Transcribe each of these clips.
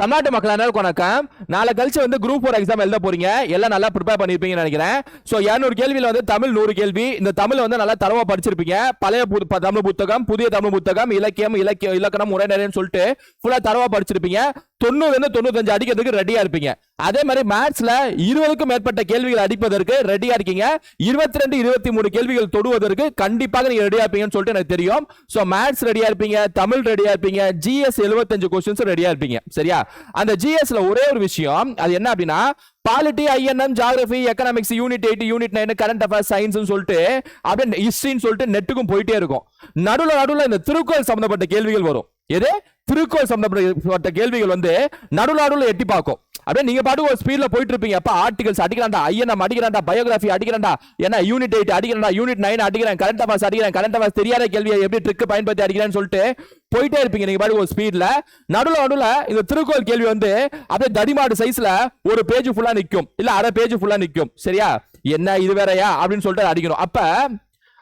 தமிழ்நாட்டு மக்கள் அனைவருக்கும் வணக்கம். நாளை கழிச்சு வந்து குரூப் ஃபோர் எக்ஸாம் எழுத போறீங்க. எல்லாம் நல்லா ப்ரிப்பேர் பண்ணிருப்பீங்கன்னு நினைக்கிறேன். ஸோ இரநூறு கேள்வியில் வந்து தமிழ் நூறு கேள்வி. இந்த தமிழ் வந்து நல்லா தரவா படிச்சிருப்பீங்க. பழைய ப- தமிழ் புத்தகம் புதிய தமிழ் புத்தகம் இலக்கியம் இலக்கிய இலக்கணம் உரைநடைன்னு சொல்லிட்டு ஃபுல்லா தரவா படிச்சிருப்பீங்க. தொண்ணூறு தொண்ணூத்தஞ்சு அடிக்கிறதுக்கு ரெடியா இருப்பீங்க. அதே மாதிரி மேத்ஸ்ல இருபதுக்கும் மேற்பட்ட கேள்விகள் அடிப்பதற்கு ரெடியா இருக்கீங்க. இருபத்தி ரெண்டு இருபத்தி மூணு கேள்விகள் தொடுவதற்கு கண்டிப்பாக நீங்க ரெடியா இருப்பீங்கன்னு சொல்லிட்டு எனக்கு தெரியும். ஸோ மேத்ஸ் ரெடியா இருப்பீங்க தமிழ் ரெடியா இருப்பீங்க ஜிஎஸ் எழுபத்தஞ்சு கொஸ்டின்ஸ் ரெடியா இருப்பீங்க. சரியா? அந்த ஜிஎஸ்ல ஒரே ஒரு விஷயம் அது என்ன அப்படின்னா polity INM geography economics unit eight unit nine current affairs science சொல்லிட்டு அப்படியே ஹிஸ்டரின்னு சொல்லிட்டு நெட்டுக்கும் போயிட்டே இருக்கும். நடுவில் நடுவில் இந்த திருக்குறள் சம்பந்தப்பட்ட கேள்விகள் வரும். எது? திருக்கோள் சம்பந்தப்பட்ட கேள்விகள் வந்து நடுவுல நடுவுல எட்டி பார்க்கும். அப்படியே நீங்க பாட்டு ஒரு ஸ்பீட்ல போயிட்டு இருப்பீங்க அப்ப ஆர்டிகல்ஸ் அடிக்கிறான்டா ஐஎன்எம் அடிக்கிறான்டா பயோகிராஃபி அடிக்கிறான்டா ஏன்னா யூனிட் எயிட் அடிக்கிறான்டா யூனிட் நைன் அடிக்கிறேன் கரண்ட் அஃபேர்ஸ் அடிக்கிறேன் கரண்ட் அஃபேர்ஸ் தெரியாத கேள்வியை எப்படி ட்ரிக் பயன்படுத்தி அடிக்கிறேன்னு சொல்லிட்டு போயிட்டே இருப்பீங்க. நீங்க பாட்டு ஒரு ஸ்பீட்ல நடுவுல நடுவுல இந்த திருக்கோள் கேள்வி வந்து அப்படியே தடிமாடு சைஸ்ல ஒரு பேஜ் ஃபுல்லா நிற்கும் இல்ல அரை பேஜ் ஃபுல்லா நிற்கும் சரியா? என்ன இது வேறயா? அப்படின்னு சொல்லிட்டு அடிக்கணும். அப்ப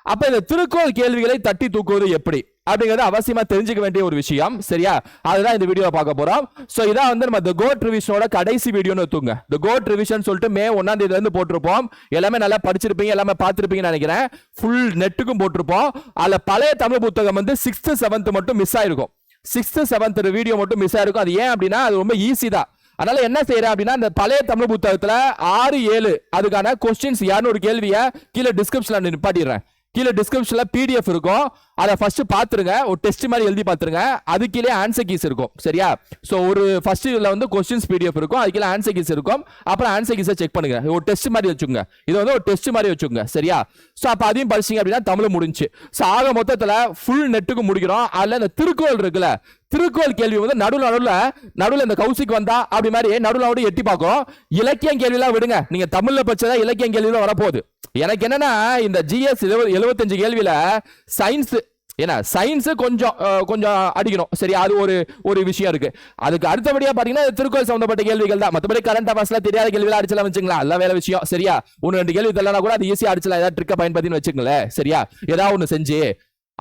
அப்ப இந்த திருக்கோள் கேள்விகளை தட்டி தூக்குவது எப்படி? அப்படிங்கிறது அவசியமா தெரிஞ்சுக்க வேண்டிய ஒரு விஷயம். சரியா? அதுதான் இந்த வீடியோ பார்க்க போறோம். சோ இதான் வந்து நம்ம த கோட் ரிவிஷனோட கடைசி வீடியோன்னு தூங்க த கோட் ரிவிஷன் சொல்லிட்டு மே ஒன்னாம் தேதியில இருந்து போட்டிருப்போம். எல்லாமே நல்லா படிச்சிருப்பீங்க எல்லாமே பார்த்திருப்பீங்கன்னு நினைக்கிறேன். ஃபுல் நெட்டுக்கும் போட்டிருப்போம். அதில் பழைய தமிழ் புத்தகம் வந்து சிக்ஸ்த் செவன்த் மட்டும் மிஸ் ஆயிருக்கும். சிக்ஸ்த் செவன்த் வீடியோ மட்டும் மிஸ் ஆயிருக்கும். அது ஏன் அப்படின்னா அது ரொம்ப ஈஸி தான். அதனால என்ன செய்யறேன் அப்படின்னா இந்த பழைய தமிழ் புத்தகத்துல ஆறு ஏழு அதுக்கான கொஸ்டின்ஸ் இரநூறு கேள்வியை கீழே டிஸ்கிரிப்ஷன்ல நிப்பாட்டிடுறேன். கீழே டிஸ்கிரிப்ஷன்ல பிடிஎஃப் இருக்கும். அதை ஃபர்ஸ்ட் பாத்துருங்க ஒரு டெஸ்ட் மாதிரி எழுதி பாத்துருங்க அது கீழே ஆன்சர் கீஸ் இருக்கும். சரியா? ஸோ ஒரு ஃபர்ஸ்ட் இதில் வந்து கொஸ்டின்ஸ் பிடிஎஃப் இருக்கும். அது கீழே ஆன்சர் கீஸ் இருக்கும். அப்புறம் ஆன்சர் கீஸை செக் பண்ணுங்க. ஒரு டெஸ்ட் மாதிரி வச்சுங்க இது வந்து ஒரு டெஸ்ட் மாதிரி வச்சுங்க சரியா? ஸோ அப்போ அதையும் படிச்சீங்க அப்படின்னா தமிழ் முடிஞ்சு ஸோ ஆக மொத்தத்தில் ஃபுல் நெட்டுக்கு முடிக்கிறோம். அதில் இந்த திருக்குறள் இருக்குல்ல. திருக்குறள் கேள்வி வந்து நடுவில் நடுவில் நடுவில் இந்த கௌசிக் வந்தா அப்படி மாதிரி நடுவில் நடுவுல எட்டி பார்க்கும். இலக்கியம் கேள்விலாம் விடுங்க. நீங்க தமிழ்ல பச்சதா இலக்கியம் கேள்வியில வரப்போகுது. எனக்கு என்னன்னா இந்த ஜிஎஸ் எழுபத்தஞ்சு கேள்வியில சயின்ஸ் ஏன்னா சயின்ஸு கொஞ்சம் கொஞ்சம் அடிக்கணும். சரி அது ஒரு ஒரு விஷயம் இருக்கு. அதுக்கு அடுத்தபடியா பாத்தீங்கன்னா திருக்கோள் திருக்குறள் சம்பந்தப்பட்ட கேள்விகள் தான். மற்றபடி கரண்ட் அஃபேர்ஸ்ல தெரியாத கேள்விகள் அடிச்சலாம் வச்சுங்களா எல்லாம் வேலை விஷயம். சரியா? ஒன்று ரெண்டு கேள்வி தெரியலனா கூட அது ஈஸியாக அடிச்சலாம். ஏதாவது ட்ரிக்கை பயன்படுத்தின்னு வச்சுங்களேன் சரியா? ஏதாவது ஒன்று செஞ்சு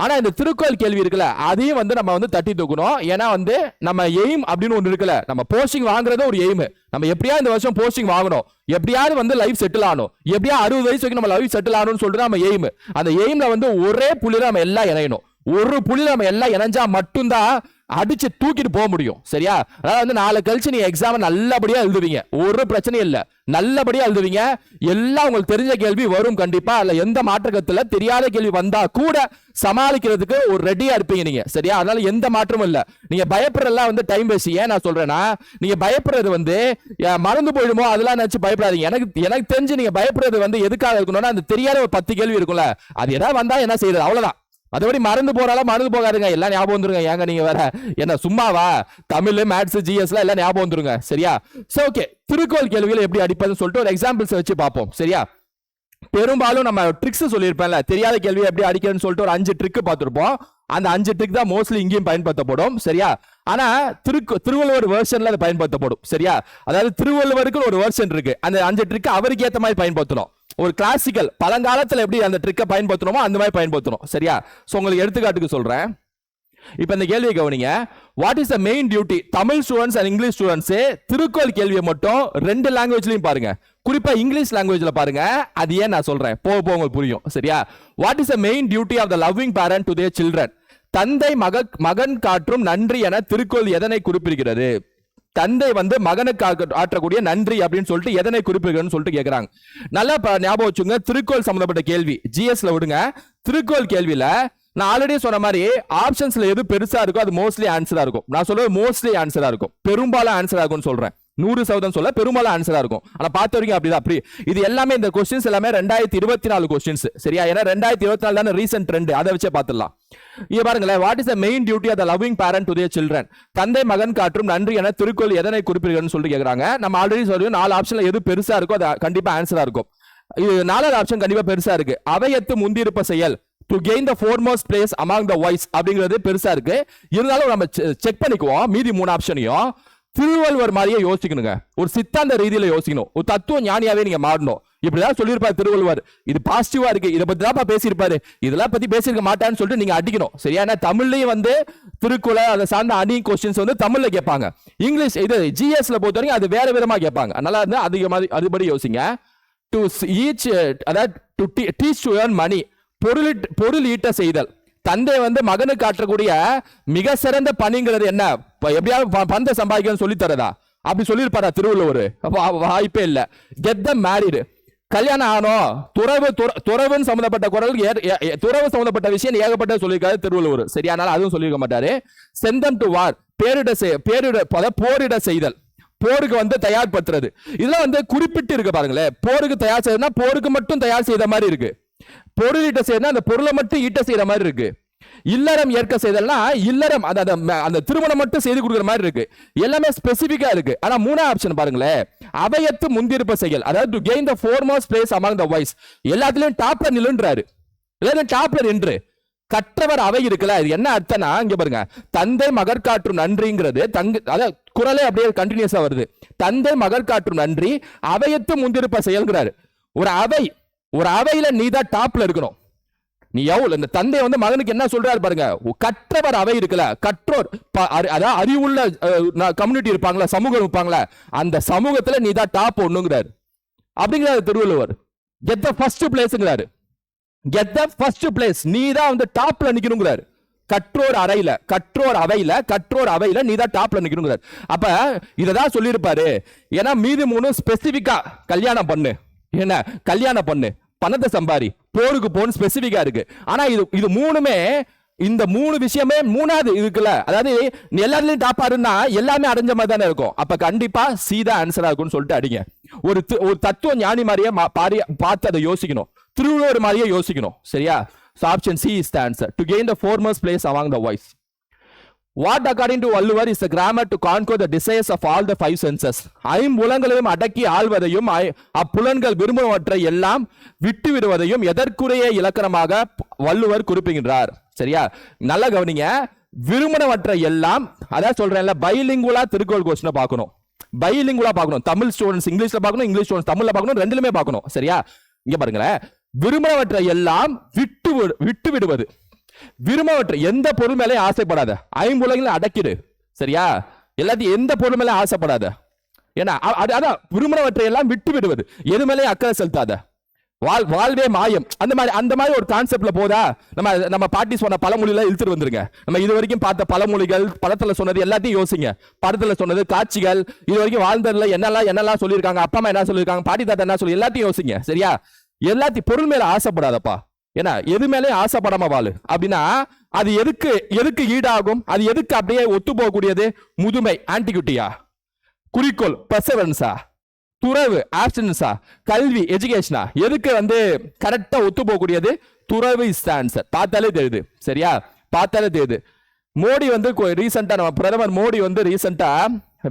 ஆனால் இந்த திருக்குறள் கேள்வி இருக்குல்ல அதையும் வந்து நம்ம வந்து தட்டி தூக்கணும். ஏன்னா வந்து நம்ம எய்ம் அப்படின்னு ஒன்று இருக்குல்ல நம்ம போஸ்டிங் வாங்குறது ஒரு எய்ம் நம்ம எப்படியா இந்த வருஷம் போஸ்டிங் வாங்கணும். எப்படியாவது வந்து லைஃப் செட்டில் ஆகணும். எப்படியா அறுபது வயசு வரைக்கும் நம்ம லைஃப் செட்டில் ஆகணும்னு சொல்லிட்டு நம்ம எய்ம் அந்த எய்மில் வந்து ஒரே புள்ளியில் நம்ம எல்லாம் இணையணும். ஒரு புள்ளியில் நம்ம எல்லாம் இணைஞ்சா மட்டும்தான் அடிச்சு தூக்கிட்டு போக முடியும். சரியா? அதாவது வந்து நாளை கழிச்சு நீ எக்ஸாம் நல்லபடியா எழுதுவீங்க. ஒரு பிரச்சனையும் இல்லை. நல்லபடியா எழுதுவீங்க. எல்லாம் உங்களுக்கு தெரிஞ்ச கேள்வி வரும் கண்டிப்பா. அதுல எந்த மாற்றத்துல தெரியாத கேள்வி வந்தா கூட சமாளிக்கிறதுக்கு ஒரு ரெடியா இருப்பீங்க நீங்க. சரியா? அதனால எந்த மாற்றமும் இல்ல. நீங்க பயப்படுறதெல்லாம் வந்து டைம் வேஸ்ட் ஏன் நான் சொல்றேன்னா நீங்க பயப்படுறது வந்து மறந்து போயிடுமோ? அதெல்லாம் நினைச்சு பயப்படாதீங்க. எனக்கு எனக்கு தெரிஞ்சு நீங்க பயப்படுறது வந்து எதுக்காக இருக்கணும்னா அந்த தெரியாத ஒரு பத்து கேள்வி இருக்கும்ல. அது ஏதாவது வந்தா என்ன செய்யறது? அவ்வளவுதான். மற்றபடி மறந்து போறால மறந்து போகாதுங்க. எல்லாம் ஞாபகம் வந்துருங்க. ஏங்க நீங்க வேற? என்ன சும்மாவா? தமிழ் மேத்ஸ் ஜிஎஸ்ல எல்லாம் ஞாபகம் வந்துருங்க. சரியா? சோ ஓகே திருக்கோள் கேள்விகள் எப்படி அடிப்பதுன்னு சொல்லிட்டு ஒரு எக்ஸாம்பிள்ஸ் வச்சு பார்ப்போம். சரியா? பெரும்பாலும் நம்ம ட்ரிக்ஸ் சொல்லியிருப்பேன்ல. தெரியாத கேள்வி எப்படி அடிக்கிறதுன்னு சொல்லிட்டு ஒரு அஞ்சு ட்ரிக் பார்த்துருப்போம். அந்த அஞ்சு ட்ரிக் தான் மோஸ்ட்லி இங்கேயும் பயன்படுத்தப்படும். சரியா? ஆனா திருக்கு திருவள்ளுவர் வேர்ஷன்ல அது பயன்படுத்தப்படும். சரியா? அதாவது திருவள்ளுவருக்கு ஒரு வெர்ஷன் இருக்கு. அந்த அஞ்சு ட்ரிக் அவருக்கு ஏற்ற மாதிரி பயன்படுத்தணும். ஒரு கிளாசிக்கல் பழங்காலத்தில் எப்படி அந்த ட்ரிக்கை பயன்படுத்தணுமோ அந்த மாதிரி பயன்படுத்தணும். சரியா? ஸோ உங்களுக்கு எடுத்துக்காட்டுக்கு சொல்கிறேன் இப்போ இந்த கேள்வியை கவனிங்க. What is the main duty Tamil students and English students திருக்கோள் கேள்வியை மட்டும் ரெண்டு லாங்குவேஜ்லையும் பாருங்க. குறிப்பாக இங்கிலீஷ் லாங்குவேஜில் பாருங்க. அது ஏன் நான் சொல்கிறேன் போக போக உங்களுக்கு புரியும். சரியா? What is the main duty of the loving parent to their children தந்தை மக மகன் காற்றும் நன்றி என திருக்கோள் எதனை குறிப்பிடுகிறது? தந்தை வந்து மகனுக்கு ஆற்றக்கூடிய நன்றி அப்படின்னு சொல்லிட்டு எதனை குறிப்பிடுகிறன்னு சொல்லிட்டு கேட்குறாங்க நல்லா ஞாபகம் வச்சுங்க திருக்கோள் சம்பந்தப்பட்ட கேள்வி. ஜிஎஸ்ல விடுங்க. திருக்கோள் கேள்வியில நான் ஆல்ரெடி சொன்ன மாதிரி ஆப்ஷன்ஸ்ல எது பெருசா இருக்கோ அது மோஸ்ட்லி ஆன்சரா இருக்கும். நான் சொல்றது மோஸ்ட்லி ஆன்சரா இருக்கும். பெரும்பாலும் ஆன்சரா இருக்கும்னு சொல்றேன். நூறு சதவீதம் சொல்ல பெரும்பாலும் ஆன்சரா இருக்கும். ஆனா பார்த்த வரைக்கும் அப்படிதான். அப்படி இது எல்லாமே இந்த கொஸ்டின்ஸ் எல்லாமே ரெண்டாயிரத்தி இருபத்தி நாலு கொஸ்டின்ஸ் சரியா? ஏன்னா ரெண்டாயிரத்தி இருபத்தி நாலு தானே ரீசெண்ட் ட்ரெண்ட் அதை வச்சே பார்த்துடலாம். இங்க பாருங்களேன் what is the main duty of the loving parent to their children தந்தை மகன் காற்றும் நன்றி என திருக்கோள் எதனை குறிப்பிடுகிறன்னு சொல்லிட்டு கேட்குறாங்க நம்ம ஆல்ரெடி சொல்லுவோம் நாலு ஆப்ஷன்ல எது பெருசா இருக்கோ அது கண்டிப்பா ஆன்சரா இருக்கும். இது நாலாவது ஆப்ஷன் கண்டிப்பா பெருசா இருக்கு. அவையத்து முந்திருப்ப செயல் to gain the foremost place among the wise அப்படிங்கிறது பெருசா இருக்கு. இருந்தாலும் நம்ம செக் பண்ணிக்குவோம். மீதி மூணு ஆப்ஷனையும் திருவள்ளுவர் மாதிரியே யோசிக்கணுங்க. ஒரு சித்தாந்த ரீதியில யோசிக்கணும். ஒரு தத்துவ ஞானியாவே நீங்க மாறணும். இப்படிதான் சொல்லியிருப்பாரு திருவள்ளுவர். இது பாசிட்டிவா இருக்கு. இதை பத்தி தான் பேசியிருப்பாரு. இதெல்லாம் பத்தி பேசியிருக்க மாட்டான்னு சொல்லிட்டு நீங்க அடிக்கணும். சரியா ஏன்னா தமிழ்லயும் வந்து திருக்குறள் அதை சார்ந்த அணி கொஸ்டின்ஸ் வந்து தமிழ்ல கேட்பாங்க. இங்கிலீஷ் இது ஜிஎஸ்ல பொறுத்த வரைக்கும் அது வேற விதமா கேட்பாங்க. அதனால வந்து மாதிரி அதுபடி யோசிங்க. டு ஈச் அதாவது to teach to earn money பொருள் பொருள் ஈட்ட செய்தல். தந்தை வந்து மகனுக்கு காட்டக்கூடிய மிக சிறந்த பணிங்கிறது என்ன? இப்போ எப்படியாவது ப- சம்பாதிக்கணும்னு சொல்லி தரதா அப்படி சொல்லியிருப்பாரா திருவள்ளுவர். வா- வாய்ப்பே இல்லை. கெட் த மேரிடு கல்யாணம் ஆனோம் துறவு துறவுன்னு சம்மந்தப்பட்ட குரல் ஏ- ஏ- துறவு சம்மந்தப்பட்ட விஷயம் ஏகப்பட்ட சொல்லியிருக்காரு திருவள்ளுவர். சரியானாலும் அதுவும் சொல்லியிருக்க மாட்டாரு. செந்தம் டு வார் பேரிட செய்- பேரிட போரிட செய்தல். போருக்கு வந்து தயார்படுத்துறது. இதெல்லாம் வந்து குறிப்பிட்டு இருக்கு பாருங்களேன். போருக்கு தயார் செய்யறதுனா போருக்கு மட்டும் தயார் செய்த மாதிரி இருக்கு. பொருள் ஈட்ட செய்யறதுனா அந்த பொருளை மட்டும் ஈட்ட செய்யற மாதிரி இருக்கு. இல்லறம் ஏற்க செய்தல்னா இல்லறம் அந்த அந்த ம- அந்த திருமணம் மட்டும் செய்து கொடுக்குற மாதிரி இருக்கு. எல்லாமே ஸ்பெசிஃபிக்காக இருக்கு. ஆனா மூணாவது ஆப்ஷன் பாருங்களேன். அவையத்து முந்திருப்ப செயல். அதாவது to gain the foremost place among the wise எல்லாத்துலயும் டாப்ல நிலுன்றாரு எல்லாரும் டாப்ல நின்று. கற்றவர் அவை இருக்குல்ல இது என்ன அர்த்தம்னா இங்க பாருங்க. தந்தை மகர் காற்றும் நன்றிங்கிறது தங்க அதாவது குரலே அப்படியே கண்டினியூஸா வருது. தந்தை மகர் காற்றும் நன்றி அவையத்து முந்திருப்ப செயல்கிறாரு ஒரு அவை ஒரு அவையில நீ தான் டாப்ல இருக்கணும். நீ எவ்வளவு இந்த தந்தை வந்து மகனுக்கு என்ன சொல்றாரு பாருங்க? கற்றவர் அவை இருக்குல்ல கற்றோர் ப- அறி- அதாவது அறிவுள்ள கம்யூனிட்டி இருப்பாங்களா சமூகம் இருப்பாங்களா அந்த சமூகத்துல நீ தான் டாப் ஒண்ணுங்கிறாரு. அப்படிங்கிறாரு திருவள்ளுவர். கெட் த ஃபர்ஸ்ட் பிளேஸ்ங்கிறாரு கெட் த ஃபர்ஸ்ட் பிளேஸ் நீ தான் வந்து டாப்ல நிக்கணுங்கிறாரு. கற்றோர் அறையில கற்றோர் அவையில கற்றோர் அவையில நீ தான் டாப்ல நிக்கணுங்கிறார். அப்ப இததான் சொல்லியிருப்பாரு. ஏன்னா மீதி மூணு ஸ்பெசிபிக்கா கல்யாணம் பண்ணு. என்ன? கல்யாணம் பண்ணு. பணத்தை சம்பாரி. போருக்கு போன் ஸ்பெசிஃபிக்காக இருக்கு. ஆனா இது இது மூணுமே இந்த மூணு விஷயமே மூணாவது இருக்குல்ல. அதாவது நீ எல்லாத்துலயும் டாப்பா இருந்தா எல்லாமே அடைஞ்ச மாதிரி தானே இருக்கும். அப்ப கண்டிப்பா சீதா ஆன்சரா இருக்கும்னு சொல்லிட்டு அடிங்க. ஒரு ஒரு தத்துவ ஞானி மாதிரியே மா- பாரி பார்த்து அதை யோசிக்கணும். திருவள்ளுவர் மாதிரியே யோசிக்கணும். சரியா? So option C is the answer to gain the foremost place among the wise what according to Valluvar is grammar to conquer the desires of all the five senses ஐம்புலங்களையும் அடக்கி ஆள்வதையும் அப்புலன்கள் விரும்புவற்றை எல்லாம் விட்டு விடுவதையும் எதற்குரிய இலக்கணமாக வள்ளுவர் குறிப்பிடுகின்றார். சரியா? நல்லா கவனிங்க. விரும்பினவற்றை எல்லாம் அதான் சொல்றேன்ல பைலிங்குலா திருக்கோள் கொஸ்டினை பார்க்கணும். பைலிங்குலா பார்க்கணும். தமிழ் ஸ்டூடெண்ட்ஸ் இங்கிலீஷ்ல பார்க்கணும் இங்கிலீஷ் ஸ்டூடெண்ட்ஸ் தமிழ்ல பார்க்கணும் ரெண்டுலுமே பார்க்கணும். சரியா? இங்க பாருங்களேன். விரும்பினவற்றை எல்லாம் விட்டு விடு- விட்டு விடுவது விரும்பவற்றை எந்த பொருள் மேலே ஆசைப்படாத. ஐம்புலங்களை அடக்கிடு. சரியா? எல்லாத்தையும் எந்த பொருள் மேலே ஆசைப்படாத. ஏன்னா அது அதான் விரும்பினவற்றை எல்லாம் விட்டு விடுவது. எது மேலே அக்கறை செலுத்தாத. வாழ் வாழ்வே மாயம். அந்த மாதிரி அந்த மாதிரி ஒரு கான்செப்ட்ல போதா நம்ம நம்ம பாட்டி சொன்ன பழமொழியில இழுத்துட்டு வந்துருங்க. நம்ம இது வரைக்கும் பார்த்த பழமொழிகள் படத்துல சொன்னது எல்லாத்தையும் யோசிங்க. படத்துல சொன்னது காட்சிகள் இது வரைக்கும் வாழ்ந்ததுல என்னெல்லாம் என்னெல்லாம் சொல்லியிருக்காங்க அப்பா அம்மா என்ன சொல்லியிருக்காங்க பாட்டி தாத்தா என்ன சொல்லி எல்லாத்தையும் யோசிங்க. சரியா? எல்லாத்தையும் பொருள் மேல ஆசைப்படாதப்பா. ஏன்னா எது மேலே ஆசைப்படாம வாழு. அப்படின்னா அது எதுக்கு எதுக்கு ஈடாகும்? அது எதுக்கு அப்படியே ஒத்து போகக்கூடியது முதுமை ஆன்டிகுட்டியா குறிக்கோள் பெர்சவரன்ஸா துறவு ஆப்ஷன்ஸா கல்வி எஜுகேஷனா எதுக்கு வந்து கரெக்டா ஒத்து போகக்கூடியது துறவு இஸ் ஆன்சர் பார்த்தாலே தெரியுது. சரியா? பார்த்தாலே தெரியுது. மோடி வந்து ரீசெண்டா நம்ம பிரதமர் மோடி வந்து ரீசெண்டா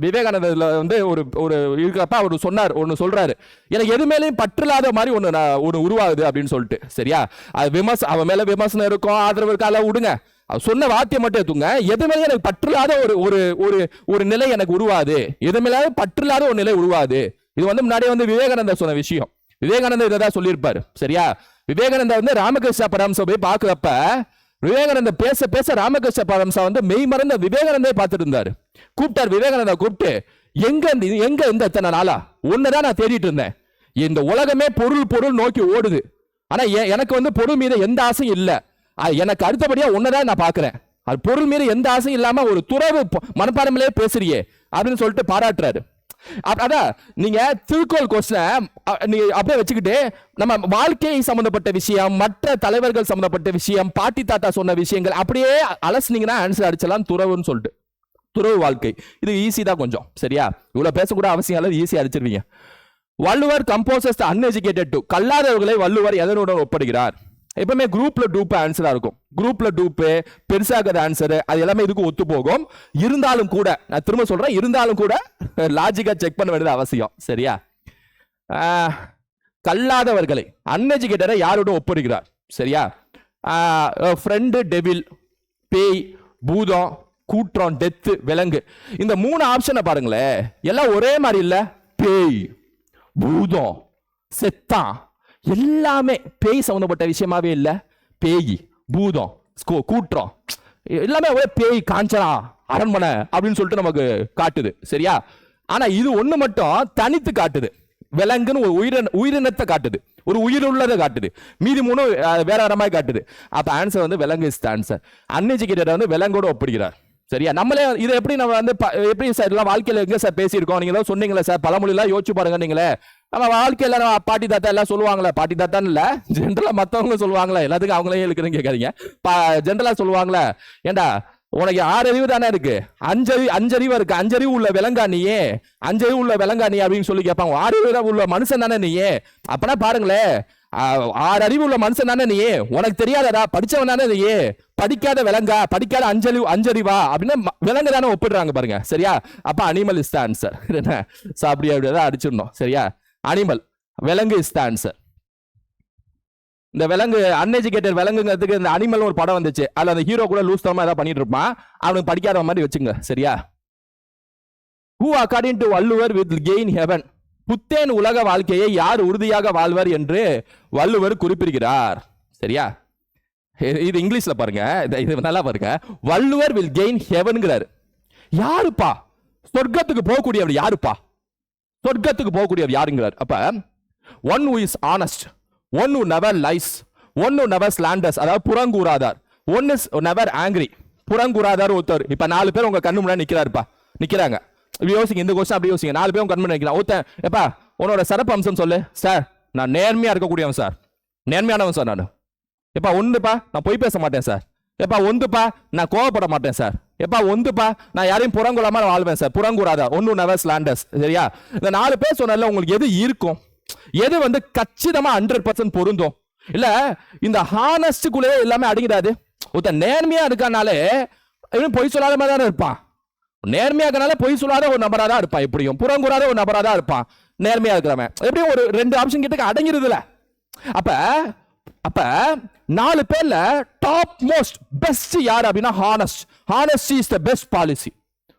விவேகானந்தர்ல வந்து ஒரு ஒரு இருக்கிறப்ப அவர் சொன்னார் ஒன்று சொல்றாரு. எனக்கு எது மேலேயும் பற்றில்லாத மாதிரி ஒன்று நான் ஒன்று உருவாகுது அப்படின்னு சொல்லிட்டு சரியா? அது விமர்ச அவன் மேலே விமர்சனம் இருக்கும் ஆதரவு இருக்கா அதெல்லாம் விடுங்க. அவர் சொன்ன வார்த்தையை மட்டும் எடுத்துங்க எதுமே எனக்கு பற்றில்லாத ஒரு ஒரு ஒரு ஒரு நிலை எனக்கு உருவாது எது பற்றில்லாத ஒரு நிலை உருவாது இது வந்து முன்னாடியே வந்து விவேகானந்தர் சொன்ன விஷயம். விவேகானந்தர் இதை தான் சொல்லியிருப்பார் சரியா? விவேகானந்தர் வந்து ராமகிருஷ்ண பரமசை போய் பார்க்குறப்ப விவேகானந்தர் பேச பேச ராமகிருஷ்ண பரமசா வந்து மெய் மறந்த விவேகானந்தே பார்த்துட்டு இருந்தாரு. கூப்பிட்டார் விவேகானந்தா கூப்பிட்டு எங்க இந்த எங்க இந்த இத்தனை நாளா? ஒன்னதான் நான் தேடிட்டு இருந்தேன். இந்த உலகமே பொருள் பொருள் நோக்கி ஓடுது. ஆனா எனக்கு வந்து பொருள் மீது எந்த ஆசையும் இல்லை. எனக்கு அடுத்தபடியா ஒன்னதான் நான் பாக்குறேன். அது பொருள் மீது எந்த ஆசையும் இல்லாம ஒரு துறவு மனப்பான்மையிலே பேசுறியே அப்படின்னு சொல்லிட்டு பாராட்டுறாரு. அதான் நீங்க திருக்கோள் கொஸ்டின் நீ அப்படியே வச்சுக்கிட்டு நம்ம வாழ்க்கை சம்பந்தப்பட்ட விஷயம் மற்ற தலைவர்கள் சம்பந்தப்பட்ட விஷயம் பாட்டி தாத்தா சொன்ன விஷயங்கள் அப்படியே அலசுனீங்கன்னா ஆன்சர் அடிச்சலாம் துறவுன்னு சொல்லிட்டு. துறவு வாழ்க்கை. இது ஈஸி தான் கொஞ்சம். சரியா? இவ்வளோ பேசக்கூட அவசியம் இல்லை. ஈஸியாக அடிச்சிருவீங்க. வள்ளுவர் கம்போசஸ் அன்எஜுகேட்டட் டு கல்லாதவர்களை வள்ளுவர் எதனுடன் ஒப்படுகிறார்? எப்பவுமே குரூப்ல டூப் ஆன்சரா இருக்கும். குரூப்ல டூப்பு பெருசாகிற ஆன்சரு அது எல்லாமே இதுக்கு ஒத்து போகும். இருந்தாலும் கூட நான் திரும்ப சொல்றேன் இருந்தாலும் கூட லாஜிக்கா செக் பண்ண வேண்டியது அவசியம். சரியா? கல்லாதவர்களை அன்எஜுகேட்டரை யாரோட ஒப்படுகிறார்? சரியா? ஃப்ரெண்டு டெவில் பேய் பூதம் கூற்றம் டெத்து விலங்கு. இந்த மூணு ஆப்ஷனை பாருங்களேன். எல்லாம் ஒரே மாதிரி இல்லை. பேய் பூதம் செத்தான். எல்லாமே பேய் சம்மந்தப்பட்ட விஷயமாவே இல்லை. பேய் பூதம் ஸ்கோ கூற்றம். எல்லாமே ஒரே பேய் காஞ்சனா அரண்மனை அப்படின்னு சொல்லிட்டு நமக்கு காட்டுது. சரியா? ஆனா இது ஒண்ணு மட்டும் தனித்து காட்டுது. விலங்குன்னு ஒரு உயிரின உயிரினத்தை காட்டுது. ஒரு உயிர் உள்ளதை காட்டுது. மீதி மூணு வேற வேற மாதிரி காட்டுது. அப்ப ஆன்சர் வந்து விலங்கு இஸ் ஆன்சர் அன்எஜுகேட்டட் வந்து விலங்கோட ஒப்பிடுகிறார். சரியா? நம்மளே இதை எப்படி நம்ம வந்து ப- எப்படி சார் எல்லாம் வாழ்க்கையில் எங்கே சார் பேசியிருக்கோம்? நீங்கள் ஏதாவது சொன்னீங்களே சார் பழமொழிலாம் யோசிச்சு பாருங்க நீங்களே. நம்ம வாழ்க்கையில் நம்ம பாட்டி தாத்தா எல்லாம் சொல்லுவாங்களே பாட்டி தாத்தான்னு இல்லை ஜென்ரலாக மற்றவங்க சொல்லுவாங்களே. எல்லாத்துக்கும் அவங்களே இழுக்குறேன்னு கேட்காதீங்க. ஜென்ரலாக சொல்லுவாங்களே. ஏண்டா உனக்கு ஆறு அறிவு தானே இருக்கு? அஞ்சறிவு அஞ்சறிவு இருக்கு. அஞ்சறிவு உள்ள விலங்கா நீயே? அஞ்சறிவு உள்ள விலங்கா நீ அப்படின்னு சொல்லி கேட்பாங்க. ஆறு அறிவு உள்ள மனுஷன் தானே நீயே? அப்பனா பாருங்களேன் ஆறு அறிவு உள்ள மனுஷன் தானே நீ உனக்கு தெரியாதடா படிச்சவன் தானே நீ படிக்காத விலங்கா? படிக்காத அஞ்சலி அஞ்சறிவா? அப்படின்னு விலங்கு தானே ஒப்பிடுறாங்க பாருங்க. சரியா? அப்ப அனிமல் இஸ் த ஆன்சர் என்ன? ஸோ அப்படி தான் அடிச்சிடணும். சரியா? அனிமல் விலங்கு இஸ் த ஆன்சர் இந்த விலங்கு அன்எஜுகேட்டட் விலங்குங்கிறதுக்கு இந்த அனிமல் ஒரு படம் வந்துச்சு. அதில் அந்த ஹீரோ கூட லூஸ் தரமா ஏதாவது பண்ணிட்டு இருப்பான். அவனுக்கு படிக்காத மாதிரி வச்சுங்க சரியா? Who according to Valluvar with gain heaven Puthen உலக வாழ்க்கையை யார் உறுதியாக வாழ்வர் என்று வள்ளுவர் குறிப்பிடுகிறார். சரியா? இது- இங்கிலீஷ்ல பாருங்க. இது- நல்லா பாருங்க. வள்ளுவர் வில் கெயின் ஹெவன்கிறார் யாருப்பா? சொர்க்கத்துக்கு போகக்கூடியவர் யாருப்பா? சொர்க்கத்துக்கு போகக்கூடியவர் யாருங்கிறார். அப்ப one who is honest one who never lies one who never slanders அதாவது புறங்கூறாதார். ஒன் இஸ் நெவர் ஆங்கிரி புறங்கூறாதார் ஒருத்தர். இப்ப நாலு பேர் உங்க கண்ணு முன்னாடி நிக்கிறாருப்பா. நிக்கிறாங்க. இப்படி யோசிங்க இந்த கொஸ்டின் அப்படி யோசிங்க. நாலு பேரும் உங்க கண் முன்னாடி நிக்கலாம் ஒருத்தன் எப்பா உன்னோட சிறப்பு அம்சம் சொல்லு. சார் நான் நேர்மையாக இருக்கக்கூடியவன் சார். நேர்மையானவன் சார் நான். எப்பா ஒன்றுப்பா நான் பொய் பேச மாட்டேன் சார். எப்பா ஒன்றுப்பா நான் கோவப்பட மாட்டேன் சார். எப்பா ஒன்றுப்பா நான் யாரையும் புறங்குறாம வாழ்வேன் சார். புறங்குறாதா. ஒன்று நெவர் லேண்டர்ஸ் சரியா? இந்த நாலு பேர் சொன்னல உங்களுக்கு எது இருக்கும்? எது வந்து கச்சிதமா ஹண்ட்ரட் பர்சன்ட் பொருந்தும்? இல்ல இந்த ஹானஸ்டுக்குள்ளேயே எல்லாமே அடங்கிடாது? ஒருத்தன் நேர்மையா இருக்கானாலே இன்னும் பொய் சொல்லாத மாதிரி தானே இருப்பான். நேர்மையா பொய் சொல்லாத ஒரு நபரா தான் இருப்பான் எப்படியும். புறங்குறாத ஒரு நபராக தான் இருப்பான். நேர்மையா இருக்கிறவன். எப்படியும் ஒரு ரெண்டு ஆப்ஷன் கிட்ட அடங்கிருதுல. அப்ப அப்ப நாலு பேர்ல டாப் மோஸ்ட் பெஸ்ட் யார் அப்படின்னா honest honesty is the best policy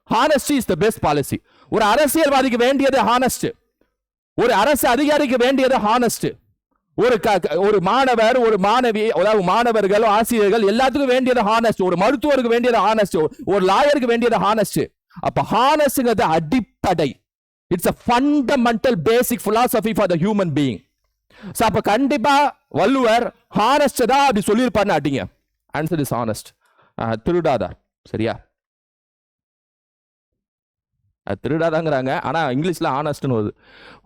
honesty is the best policy ஒரு அரசியல்வாதிக்கு வேண்டியது ஹானஸ்ட் ஒரு அரசு அதிகாரிக்கு வேண்டியது ஹானஸ்ட் ஒரு க- க- ஒரு மாணவர் ஒரு மாணவி அதாவது மாணவர்கள் ஆசிரியர்கள் எல்லாத்துக்கும் வேண்டியது ஹானஸ்ட் ஒரு மருத்துவருக்கு வேண்டியது ஹானஸ்ட் ஒரு லாயருக்கு வேண்டியது ஹானஸ்ட் அப்ப ஹானஸ்ட்ங்கிறது அடிப்படை. It's a fundamental basic philosophy for the human being so அப்போ கண்டிப்பா வள்ளுவர் ஹானஸ்ட் தான் அப்படி சொல்லியிருப்பார்னு அட்டிங்க ஆன்சர் இஸ் ஹானஸ்ட் திருடாதார் சரியா? திருடாதாங்கிறாங்க. ஆனால் இங்கிலீஷில் ஹானஸ்ட்னு வருது.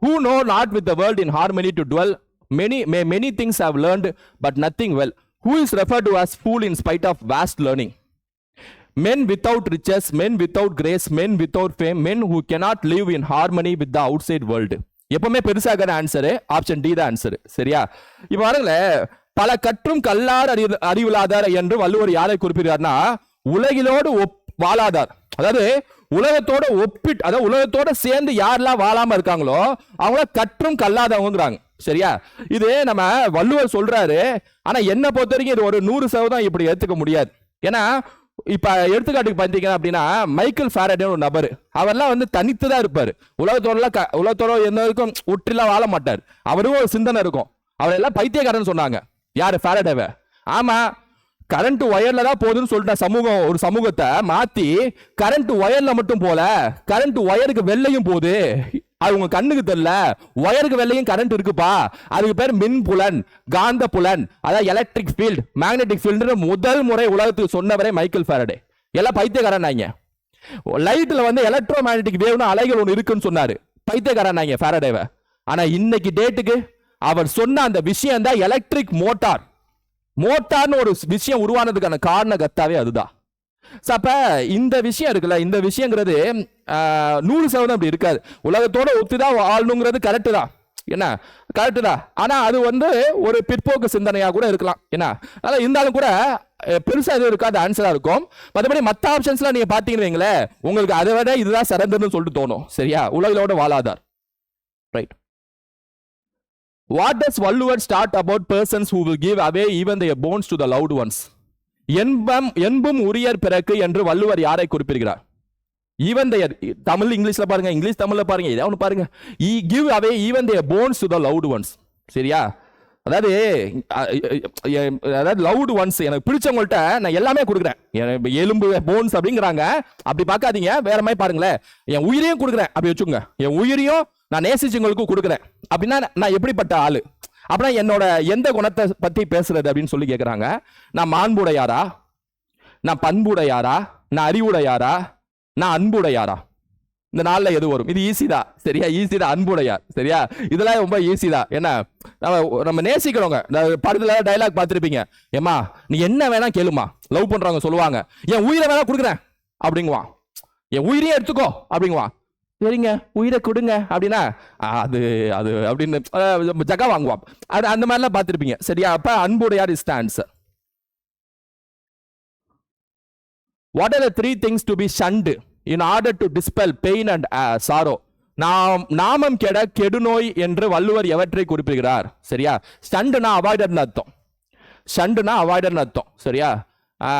Who know not with the world in harmony to dwell many may many things have learned but nothing well who is refer to as fool in spite of vast learning men without riches, men without grace, men without fame, men who cannot live in harmony with the outside world. எப்பவுமே பெருசாகிற answer option D தான் answer சரியா? இப்போ பாருங்களேன் பல கற்றும் கல்லார் அறிவு அறிவிலாதார் என்று வள்ளுவர் யாரை குறிப்பிடுறார்னா உலகிலோடு ஒப் வாழாதார். அதாவது உலகத்தோட ஒப்பிட்டு அதாவது உலகத்தோட சேர்ந்து யாரெல்லாம் வாழாம இருக்காங்களோ அவங்கள கற்றும் கல்லாதவங்கிறாங்க. சரியா? இது நம்ம வள்ளுவர் சொல்றாரு. ஆனா என்ன பொறுத்த வரைக்கும் இது ஒரு நூறு சதவீதம் இப்படி எடுத்துக்க முடியாது. ஏன்னா இப்ப எடுத்துக்காட்டுக்கு பார்த்தீங்கன்னா அப்படின்னா மைக்கேல் ஃபேரடேன்னு ஒரு நபர். அவர்லாம் வந்து தனித்து தான் இருப்பார். உலகத்தோடலாம் க- உலகத்தோட எந்த வரைக்கும் ஒற்றிலாம் வாழ மாட்டார். அவரும் ஒரு சிந்தனை இருக்கும். அவர் எல்லாம் பைத்தியக்காரன் சொன்னாங்க. யார்? ஃபேரடேவை. ஆமா கரண்ட் ஒயர்ல தான் போகுதுன்னு சொல்லிட்ட சமூகம் ஒரு சமூகத்தை மாத்தி கரண்ட் ஒயர்ல மட்டும் போல கரண்ட் ஒயருக்கு வெள்ளையும் போகுது. அது உங்க கண்ணுக்கு தெரியல. ஒயருக்கு வெள்ளையும் கரண்ட் இருக்குப்பா. அதுக்கு பேர் மின் புலன் காந்த புலன் அதாவது எலக்ட்ரிக் ஃபீல்ட் மேக்னெட்டிக் ஃபீல்டு முதல் முறை உலகத்துக்கு சொன்னவரே மைக்கேல் ஃபேரடே. எல்லாம் பைத்தியக்காரன் லைட்டில் வந்து எலக்ட்ரோ மேக்னெட்டிக் வேவ்னு அலைகள் ஒன்று இருக்குன்னு சொன்னார். பைத்தியக்காரன் ஃபேரடேவை. ஆனால் இன்னைக்கு டேட்டுக்கு அவர் சொன்ன அந்த விஷயம் தான் எலக்ட்ரிக் மோட்டார் மோட்டார்னு ஒரு விஷயம் உருவானதுக்கான காரண கத்தாவே அதுதான். அப்ப இந்த விஷயம் இருக்குல்ல இந்த விஷயங்கிறது நூறு சதவீதம் அப்படி இருக்காது. உலகத்தோட ஒத்துதான் வாழணுங்கிறது கரெக்டு தான். என்ன? கரெக்டு தான். ஆனால் அது வந்து ஒரு பிற்போக்கு சிந்தனையாக கூட இருக்கலாம். என்ன? அதான் இருந்தாலும் கூட பெருசாக எதுவும் இருக்காது. ஆன்சராக இருக்கும். மற்றபடி மற்ற ஆப்ஷன்ஸ்லாம் நீங்கள் பார்த்தீங்கன்னு வைங்களேன் உங்களுக்கு அதை விட இதுதான் சிறந்ததுன்னு சொல்லிட்டு தோணும். சரியா? உலகளோட வாழாதார் right what does Valluvar start about persons who will give away even their bones to the loved ones என்பம் என்பும் உரியர் பிறக்கு என்று வள்ளுவர் யாரை குறிப்பிடுகிறார்? ஈவன் தயர் தமிழ் இங்கிலீஷில் பாருங்க இங்கிலீஷ் தமிழில் பாருங்க இதை ஒன்று பாருங்க. He give away even their bones to the loved ones சரியா? அதாவது அதாவது லவுட் ஒன்ஸ் எனக்கு பிடிச்சவங்கள்ட்ட நான் எல்லாமே கொடுக்குறேன். எலும்பு போன்ஸ் அப்படிங்கிறாங்க. அப்படி பார்க்காதீங்க வேற மாதிரி பாருங்களேன். என் உயிரையும் கொடுக்குறேன். அப்படி வச்சுக்கோங்க. என் உயிரையும் நான் நேசிச்சவங்களுக்கும் கொடுக்குறேன். அப்படின்னா நான் எப்படிப்பட்ட ஆள்? அப்படின்னா என்னோட எந்த குணத்தை பற்றி பேசுறது அப்படின்னு சொல்லி கேட்குறாங்க நான் மாண்புடையாரா? நான் பண்புடையாரா? நான் அறிவுடையாரா? நான் அன்புடையாரா? இந்த நாளில் எது வரும்? இது ஈஸி தான். சரியா? ஈஸி தான். அன்புடையார். சரியா? இதெல்லாம் ரொம்ப ஈஸி தான். என்ன? நம்ம நம்ம நேசிக்கிறவங்க. இந்த படத்துல டைலாக் பார்த்துருப்பீங்க. ஏமா நீ என்ன வேணா கேளுமா லவ் பண்ணுறவங்க சொல்லுவாங்க. என் உயிரை வேணா கொடுக்குறேன். அப்படிங்குவான். என் உயிரையே எடுத்துக்கோ. அப்படிங்குவான். சரிங்க. உயிரை கொடுங்க. அப்படின்னா அது அது அப்படின்னு அஹ், ஜகா வாங்குவான். அது அந்த மாதிரிலாம் பார்த்துருப்பீங்க. சரியா? அப்போ அன்புடையார் is answer what are the three things to be shunned in order to dispel pain and sorrow நாம் நாமம் கெட கெடுநோய் என்று வள்ளுவர் எவற்றை குறிப்பிடுகிறார்? சரியா? ஸ்டண்டுனா அவாய்டர்னு அர்த்தம். ஷண்டுனா அவாய்டர்னு அர்த்தம். சரியா?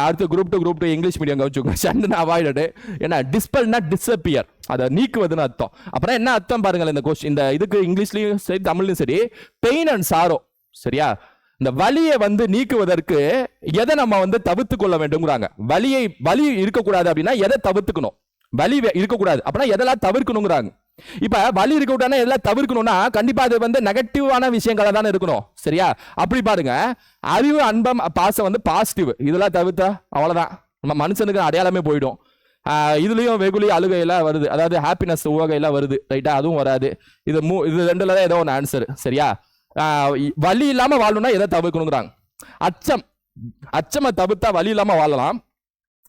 அடுத்து group two group two English medium கவனிச்சுக்கோங்க. ஷண்டுனா அவாய்டடு ஏன்னா டிஸ்பெல்னா டிஸ்அப்பியர் அதை நீக்குவதுன்னு அர்த்தம். அப்புறம் என்ன அர்த்தம் பாருங்கள் இந்த கொஸ்டின் இந்த இதுக்கு இங்கிலீஷ்லையும் சரி தமிழ்லையும் சரி. பெயின் அண்ட் சாரோ சரியா? இந்த வலியை வந்து நீக்குவதற்கு எதை நம்ம வந்து தவிர்த்து கொள்ள வேண்டும்ங்கிறாங்க. வலியை வலி இருக்கக்கூடாது அப்படின்னா எதை தவிர்த்துக்கணும்? வலி வே- இருக்கக்கூடாது. அப்படின்னா எதெல்லாம் தவிர்க்கணுங்கிறாங்க. இப்ப வலி இருக்கக்கூடாதுன்னா எல்லாம் தவிர்க்கணும்னா கண்டிப்பா அது வந்து நெகட்டிவான விஷயங்களா தானே இருக்கணும். சரியா? அப்படி பாருங்க. அறிவு அன்பம் பாசம் வந்து பாசிட்டிவ் இதெல்லாம் தவிர்த்தா அவ்வளவுதான். நம்ம மனுஷனுக்கு அடையாளமே போயிடும். இதுலயும் வெகுலி அழுகையெல்லாம் வருது. அதாவது ஹாப்பினஸ் உவகையெல்லாம் வருது. ரைட்டா அதுவும் வராது. இது மூ இது ரெண்டுல தான் ஏதோ ஒன்று ஆன்சர் சரியா? வலி இல்லாமல் வாழணும்னா எதை தவிர்க்கணுங்கிறாங்க. அச்சம். அச்சமை தவிர்த்தா வலி இல்லாமல் வாழலாம்.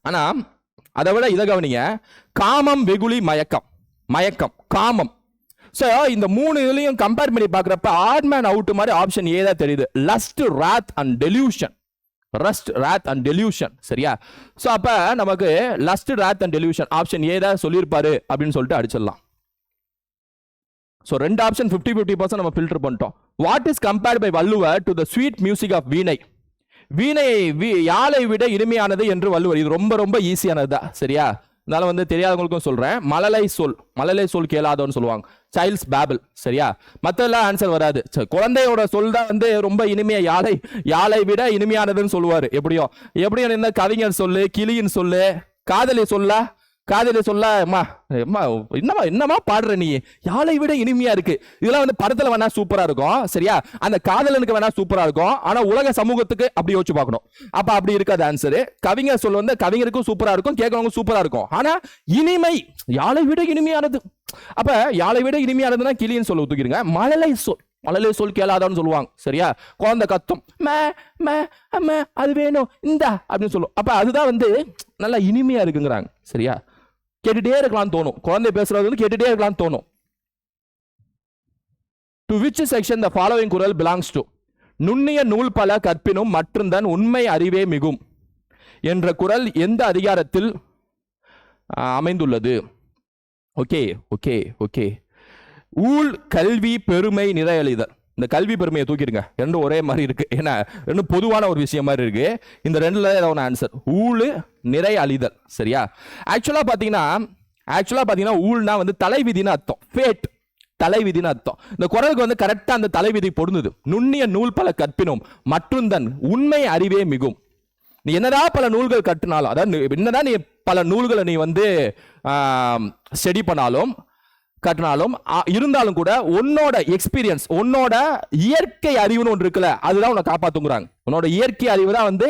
ஆனால் அதை விட இதை கவனிங்க. காமம் வெகுளி மயக்கம். மயக்கம். காமம். ஸோ இந்த மூணு இதுலையும் கம்பேர் பண்ணி பார்க்குறப்ப ஆட்மேன் அவுட்டு அவுட் மாதிரி ஆப்ஷன் ஏ தான் தெரியுது. Lust wrath and delusion lust wrath and delusion சரியா? ஸோ அப்போ நமக்கு lust wrath and delusion option A தான் சொல்லியிருப்பாரு அப்படின்னு சொல்லிட்டு அடிச்சிடலாம். ஸோ ரெண்டு ஆப்ஷன் ஃபிஃப்டி ஃபிஃப்டி பர்சன்ட் நம்ம ஃபில்டர் பண்ணிட்டோம். What is compared by Valluvar to the sweet music of veena veena we- யாழை விட இனிமையானது என்று வள்ளுவர். இது ரொம்ப ரொம்ப ஈஸியானது தான் சரியா? அதனால வந்து தெரியாதவங்களுக்கும் சொல்றேன். மழலை சொல் மழலை சொல் கேளாதோன்னு சொல்லுவாங்க. சைல்ட்ஸ் பேபிள் சரியா? மற்றெல்லாம் ஆன்சர் வராது. குழந்தையோட சொல் தான் வந்து ரொம்ப இனிமையா யாழை யாழை விட இனிமையானதுன்னு சொல்லுவார். எப்படியோ? எப்படியும் என்ன கவிஞர் சொல்லு கிளியின் சொல்லு காதலி சொல்ல காதல சொல்ல அம்மா அம்மா என்னம்மா என்னம்மா பாடுற நீ? யாழை விட இனிமையா இருக்கு. இதெல்லாம் வந்து படத்துல வேணா சூப்பரா இருக்கும் சரியா? அந்த காதலனுக்கு வேணா சூப்பரா இருக்கும் ஆனா உலக சமூகத்துக்கு அப்படி யோசிச்சு பார்க்கணும். அப்ப அப்படி இருக்காது ஆன்சரு கவிஞர் சொல்ல வந்து கவிஞருக்கும் சூப்பரா இருக்கும் கேட்கறவங்க சூப்பரா இருக்கும். ஆனா இனிமை யாழை விட இனிமையானது. அப்ப யாழை விட இனிமையானதுன்னா கிளின்னு சொல்ல ஒத்துக்கிருங்க மழலை சொல் மழலை சொல் கேளாதான்னு சொல்லுவாங்க சரியா? குழந்தை கத்தும் மே மே மே அது வேணும் இந்த அப்படின்னு சொல்லுவோம் அப்ப அதுதான் வந்து நல்லா இனிமையா இருக்குங்கிறாங்க சரியா? கேட்டுட்டே இருக்கலாம்னு தோணும். குழந்தை பேசுறது வந்து கேட்டுட்டே இருக்கலாம்னு தோணும். To which section the following Kural belongs to நுண்ணிய நூல் பல கற்பினும் மற்றுந்தன் உண்மை அறிவே மிகும் என்ற குரல் எந்த அதிகாரத்தில் அமைந்துள்ளது? ஓகே ஓகே ஓகே ஊழ் கல்வி பெருமை நிறையழிதல் இந்த கல்வி பெருமையை தூக்கிடுங்க. ரெண்டும் ஒரே மாதிரி இருக்கு. ஏன்னா ரெண்டும் பொதுவான ஒரு விஷயம் மாதிரி இருக்கு. இந்த ரெண்டுல ஏதாவது ஒன்று ஆன்சர் ஊழு நிறை அழிதல். சரியா? ஆக்சுவலாக பார்த்தீங்கன்னா ஆக்சுவலாக பார்த்தீங்கன்னா ஊழ்னா வந்து தலைவிதின்னு அர்த்தம். ஃபேட் தலைவிதின்னு அர்த்தம். இந்த குரலுக்கு வந்து கரெக்டாக அந்த தலைவிதி பொருந்தது. நுண்ணிய நூல் பல கற்பினும். மற்றும் தன் உண்மை அறிவே மிகும். நீ என்னதான் பல நூல்கள் கட்டினாலும் அதாவது என்னதான் நீ பல நூல்களை நீ வந்து ஸ்டடி பண்ணாலும் கட்டினாலும் இருந்தாலும் கூட உன்னோட எக்ஸ்பீரியன்ஸ் உன்னோட இயற்கை அறிவுன்னு ஒன்று இருக்குல்ல அதுதான் உன்னை காப்பாத்துங்கிறாங்க. உன்னோட இயற்கை அறிவு தான் வந்து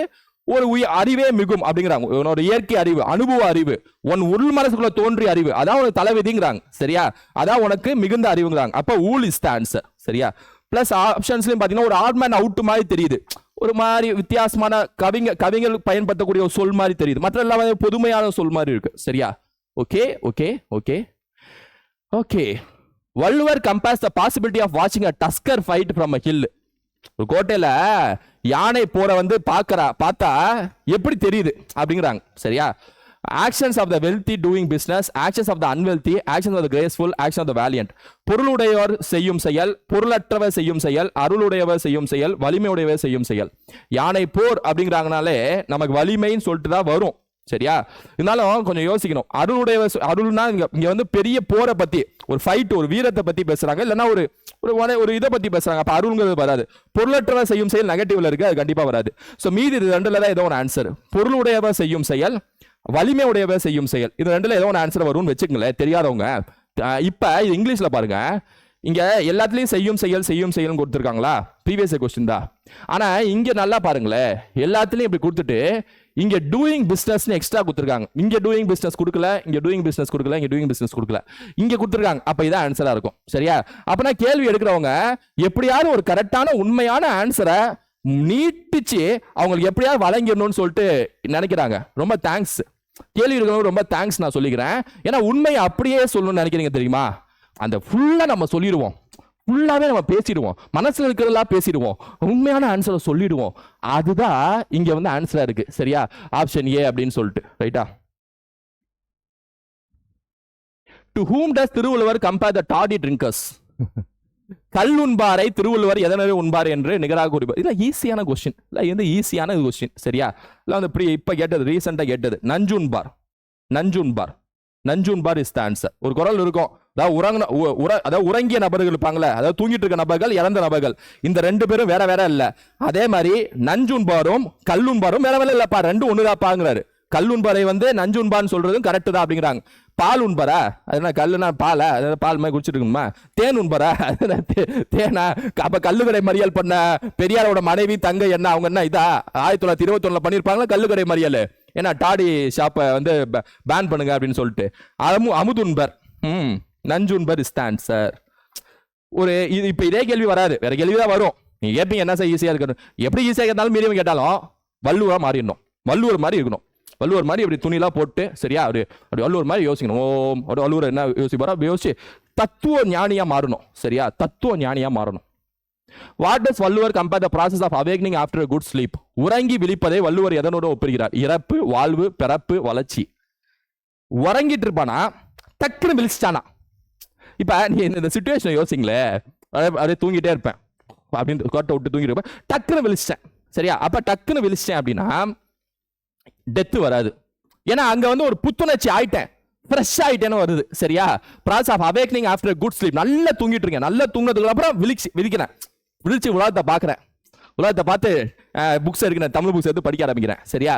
ஒரு உயிர் அறிவே மிகும் அப்படிங்கிறாங்க. உன்னோட இயற்கை அறிவு அனுபவ அறிவு உன் உள் மனசுக்குள்ள தோன்றிய அறிவு அதான் உனக்கு தலைவிதிங்கிறாங்க சரியா? அதான் உனக்கு மிகுந்த அறிவுங்கிறாங்க. அப்போ ஊல் இஸ் த ஆன்சர் சரியா? பிளஸ் ஆப்ஷன்ஸ்லையும் பார்த்தீங்கன்னா ஒரு ஆட்மேன் அவுட் மாதிரி தெரியுது. ஒரு மாதிரி வித்தியாசமான கவிங்க கவிஞர் பயன்படுத்தக்கூடிய ஒரு சொல் மாதிரி தெரியுது. மற்ற எல்லாம் பொதுமையான சொல் மாதிரி இருக்கு சரியா? Okay okay okay okay Valluvar compares the possibility of வாட்சிங் a tusker fight from a hill ஒரு கோட்டையில் யானை போற வந்து பார்க்கறா பார்த்தா எப்படி தெரியுது அப்படிங்கிறாங்க. சரியா? Actions of the wealthy doing business actions of the unwealthy actions of the graceful action of the valiant பொருளுடையவர் செய்யும் செயல் பொருளற்றவர் செய்யும் செயல் அருளுடையவர் செய்யும் செயல் வலிமையுடையவர் செய்யும் செயல். யானை போர் அப்படிங்கிறாங்கனாலே நமக்கு வலிமைன்னு சொல்லிட்டு தான் வரும். சரியா? இருந்தாலும் கொஞ்சம் யோசிக்கணும். அருளுடைய அருள்னா இங்க இங்க வந்து பெரிய போரை பத்தி ஒரு ஃபைட் ஒரு வீரத்தை பத்தி பேசுறாங்க. இல்லைன்னா ஒரு ஒரு ஒரே- ஒரு இதை பத்தி பேசுறாங்க. அப்ப அருள்ங்கிறது வராது. பொருளற்றவ செய்யும் செயல் நெகட்டிவ்ல இருக்கு அது கண்டிப்பா வராது. ஸோ மீதி இது ரெண்டுல தான் ஏதோ ஒரு ஆன்சர் பொருளுடையவ செய்யும் செயல் வலிமை உடையவ செய்யும் செயல். இது ரெண்டுல ஏதோ ஒரு ஆன்சர் வரும்னு வச்சுக்கங்களேன் தெரியாதவங்க. இப்ப இது இங்கிலீஷ்ல பாருங்க. இங்க எல்லாத்துலயும் செய்யும் செயல் செய்யும் செயல் கொடுத்துருக்காங்களா? ப்ரீவியஸ் கொஸ்டின் தான். ஆனா இங்க நல்லா பாருங்களேன். எல்லாத்துலயும் இப்படி கொடுத்துட்டு இங்க டூயிங் பிசினஸ் எக்ஸ்ட்ரா கொடுத்துருக்காங்க. இங்க டூயிங் பிசினஸ் கொடுக்கல இங்க டூயிங் பிசினஸ் கொடுக்கல இங்க டூயிங் பிசினஸ் கொடுக்கல. இங்க கொடுத்துருக்காங்க. அப்ப இதான் ஆன்சரா இருக்கும். சரியா? அப்பனா கேள்வி எடுக்கிறவங்க எப்படியாவது ஒரு கரெக்டான உண்மையான ஆன்சரை நீட்டிச்சு அவங்களுக்கு எப்படியாவது வழங்கிடணும்னு சொல்லிட்டு நினைக்கிறாங்க. ரொம்ப தேங்க்ஸ் கேள்வி இருக்கிறவங்க ரொம்ப தேங்க்ஸ் நான் சொல்லிக்கிறேன். ஏன்னா உண்மையை அப்படியே சொல்லணும்னு நினைக்கிறீங்க தெரியுமா? அந்த ஃபுல்லா நம்ம சொல்லிடுவோம். ஃபுல்லாவே நம்ம பேசிடுவோம். மனசுல இருக்கிறதெல்லாம் பேசிடுவோம். உண்மையான ஆன்சரை சொல்லிடுவோம். அதுதான் இங்க வந்து ஆன்சரா இருக்கு. சரியா? ஆப்ஷன் ஏ அப்படின்னு சொல்லிட்டு. ரைட்டா to whom does Thiruvalluvar compare the toddy drinkers கல் உண்பாரை திருவள்ளுவர் எதனவே உண்பார் என்று நிகராக குறிப்பார் இல்ல ஈஸியான கொஸ்டின் இல்ல இது ஈஸியான கொஸ்டின் சரியா? இல்ல வந்து இப்ப கேட்டது ரீசெண்டா கேட்டது. நஞ்சுண்பார். நஞ்சுண்பார். நஞ்சுண்பார் இஸ் த ஆன்சர் ஒரு குரல் இருக்கும். அதாவது உறங்கின உ- உற அதாவது உறங்கிய நபர்கள் இருப்பாங்களே அதாவது தூங்கிட்டு இருக்க நபர்கள் இறந்த நபர்கள். இந்த ரெண்டு பேரும் வேற வேற இல்லை. அதே மாதிரி நஞ்சுண்பாரும் கல்லுண்பாரும் வேற வேற இல்லைப்பா. ரெண்டும் ஒன்றுதாப்பாங்கிறாரு கல்லுண்பாரை வந்து நஞ்சுண்பான்னு சொல்றதும் கரெக்டு தான் அப்படிங்கிறாங்க. பால் உண்பாரா அது என்ன கல்லுனா பாலா? அது பால் மாதிரி குடிச்சிட்டு இருக்கணுமா தேன் உண்பரா அது தே- தேனா? அப்ப கல்லுக்கடை மறியல் பண்ண பெரியாரோட மனைவி தங்கை என்ன அவங்க என்ன இதா? ஆயிரத்தி தொள்ளாயிரத்தி இருபத்தி ஒண்ணுல பண்ணிருப்பாங்களா? கல்லுக்கடை மறியல்? ஏன்னா டாடி ஷாப்பை வந்து பேன் பண்ணுங்க அப்படின்னு சொல்லிட்டு. அமு அமுதுன்பர் ம் நஞ்சுன்பர் இஸ் சார் ஒரு இது இப்போ இதே கேள்வி வராது. வேற கேள்வி தான் வரும். நீங்கள் கேட்பீங்க என்ன சார் ஈஸியாக இருக்கணும்? எப்படி ஈஸியாக இருந்தாலும் மீறியவங்க கேட்டாலும் வள்ளுவராக மாறிடணும். வள்ளுவர் மாதிரி இருக்கணும். வள்ளுவர் மாதிரி இப்படி துணிலாம் போட்டு சரியா? அப்படி அப்படி வள்ளுவர் மாதிரி யோசிக்கணும். ஓம் அப்படி வள்ளுவர் என்ன யோசிப்பாரோ அப்படி யோசிச்சு தத்துவ ஞானியாக மாறணும். சரியா? தத்துவ ஞானியாக மாறணும். What does Valluvar compare the process of awakening after good sleep உறங்கி விழிப்பதை வள்ளுவர் எதனோட ஒப்பிடுகிறார் இறப்பு வாழ்வு பிறப்பு வளர்ச்சி. உறங்கிட்டு இருப்பானா? டக்குன்னு விழிச்சிட்டானா? இப்போ நீ இந்த- சுச்சுவேஷனை யோசிங்களே. அப்படியே தூங்கிட்டே இருப்பேன். அப்படின்னு கோட்டை விட்டு தூங்கிட்டு இருப்பேன். டக்குன்னு விழிச்சிட்டேன். சரியா? அப்போ டக்குன்னு விழிச்சிட்டேன் அப்படின்னா டெத்து வராது. ஏன்னா அங்க வந்து ஒரு புத்துணர்ச்சி ஆயிட்டேன். ஃப்ரெஷ் ஆயிட்டேன்னு வருது. சரியா? Process of awakening after good sleep நல்லா தூங்கிட்டு இருக்கேன். நல்லா தூங்கினதுக்கு அப்புறம் விழிச்சு விழிக்கிறேன். விழிச்சு உலகத்தை பார்க்குறேன். உலகத்தை பார்த்து புக்ஸ் எடுக்கிறேன் தமிழ் புக்ஸ் எடுத்து படிக்க ஆரம்பிக்கிறேன். சரியா?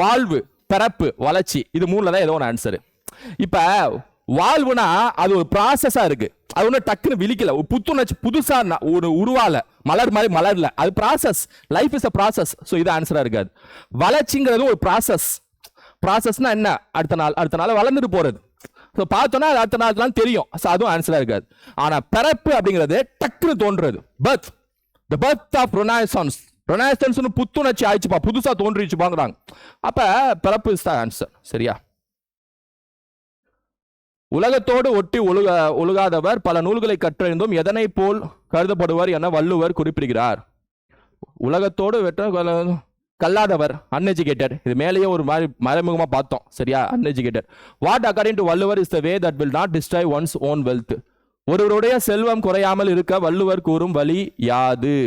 வாழ்வு பிறப்பு வளர்ச்சி இது மூணில் தான் ஏதோ ஒன்று ஆன்சர் இப்போ வாழ்வுனா அது ஒரு ப்ராசஸாக இருக்குது அது ஒன்றும் டக்குன்னு விழிக்கல. ஒரு புத்துணர்ச்சி புதுசாக ஒரு உருவால மலர் மாதிரி மலர்ல. அது process life is a process so இது ஆன்சராக இருக்காது. வளர்ச்சிங்கிறது ஒரு ப்ராசஸ் ப்ராசஸ்னா என்ன? அடுத்த நாள் அடுத்த நாள் வளர்ந்துட்டு போகிறது ஸோ பார்த்தோன்னா அது அடுத்த நாள் தெரியும். ஸோ அதுவும் ஆன்சராக இருக்காது. ஆனால் பிறப்பு அப்படிங்கிறது டக்குன்னு தோன்றுறது. Birth the birth of renaissance ரொனாய்சன்ஸ்னு புத்துணர்ச்சி ஆயிடுச்சுப்பா. புதுசாக தோன்றிடுச்சுப்பாங்கிறாங்க அப்போ பிறப்பு இஸ் த ஆன்சர் சரியா? உலகத்தோடு ஒட்டி ஒழுக ஒழுகாதவர் பல நூல்களை கற்றறிந்தும் எதனை போல் கருதப்படுவர் என வள்ளுவர் குறிப்பிடுகிறார். உலகத்தோடு வெற்ற கல்லாதவர் அன்எஜுகேட்டட் இது மேலேயே ஒரு மாதிரி மறைமுகமாக பார்த்தோம் சரியா? Uneducated what according to Valluvar is the way that will not destroy one's own wealth ஒருவருடைய செல்வம் குறையாமல் இருக்க வள்ளுவர் கூறும் வழி யாது?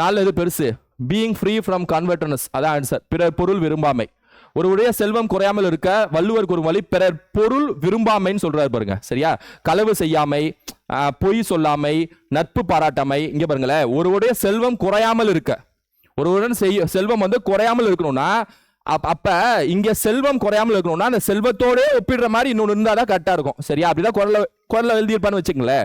நாலு இது பெருசு. பீயிங் ஃப்ரீ ஃப்ரம் கன்வெர்டனஸ் அதான் ஆன்சர் பிறர் பொருள் விரும்பாமை. ஒருவருடைய செல்வம் குறையாமல் இருக்க வள்ளுவர் கூறும் வழி பிறர் பொருள் விரும்பாமைன்னு சொல்றாரு பாருங்க சரியா? களவு செய்யாமை பொய் சொல்லாமை நட்பு பாராட்டாமை இங்க பாருங்களேன். ஒருவருடைய செல்வம் குறையாமல் இருக்க. ஒருவருடன் செய்ய செல்வம் வந்து குறையாமல் இருக்கணும்னா அப்ப இங்க செல்வம் குறையாமல் இருக்கணும்னா அந்த செல்வத்தோடே ஒப்பிடுற மாதிரி இன்னொன்று இருந்தால் தான் கரெக்டாக இருக்கும். சரியா? அப்படிதான் குரல குரல எழுதியிருப்பான்னு வச்சுங்களேன்